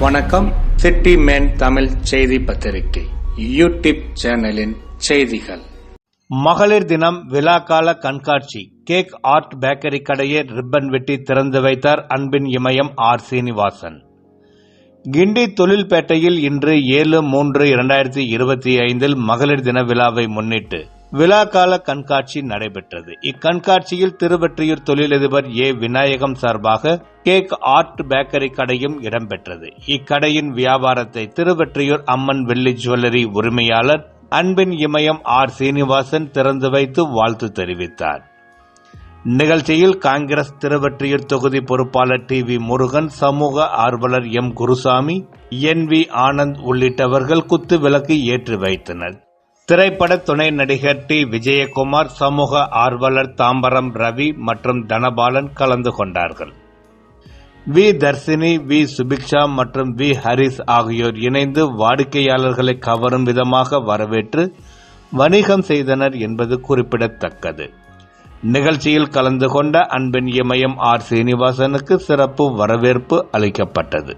வணக்கம். City man Tamil செய்தி பத்திரிகை யூடியூப் சேனலின் செய்திகள். மகளிர் தினம் விழாக்கால கண்காட்சி கேக் ஆர்ட் பேக்கரி கடையை ரிப்பன் வெட்டி திறந்து வைத்தார் அன்பின் இமயம் ஆர் சீனிவாசன். கிண்டி தொழில்பேட்டையில் இன்று ஏழு மூன்று இரண்டாயிரத்தி இருபத்தி ஐந்தில் மகளிர் தின விழாவை முன்னிட்டு விழாக்கால கண்காட்சி நடைபெற்றது. இக்கண்காட்சியில் திருவெற்றியூர் தொழிலதிபர் ஏ. விநாயகம் சார்பாக கேக் ஆர்ட் பேக்கரி கடையும் இடம்பெற்றது. இக்கடையின் வியாபாரத்தை திருவெற்றியூர் அம்மன் வெள்ளி ஜுவல்லரி உரிமையாளர் அன்பின் இமயம் ஆர். சீனிவாசன் திறந்து வைத்து வாழ்த்து தெரிவித்தார். நிகழ்ச்சியில் காங்கிரஸ் திருவெற்றியூர் தொகுதி பொறுப்பாளர் டி. வி. முருகன் சமூக ஆர்வலர் M. Gurusamy N. V. Anand உள்ளிட்டவர்கள் குத்து விளக்கு ஏற்றி வைத்தனர். திரைப்பட துணை நடிகர் டி. விஜயகுமார் சமூக ஆர்வலர் தாம்பரம் ரவி மற்றும் தனபாலன் கலந்து கொண்டார்கள். வி. தர்சினி வி. சுபிக்ஷா மற்றும் வி. ஹரிஸ் ஆகியோர் இணைந்து வாடிக்கையாளர்களை கவரும் விதமாக வரவேற்று வணிகம் செய்தனர் என்பது குறிப்பிடத்தக்கது. நிகழ்ச்சியில் கலந்து கொண்ட அன்பின் இமயம் ஆர். சீனிவாசனுக்கு சிறப்பு வரவேற்பு அளிக்கப்பட்டது.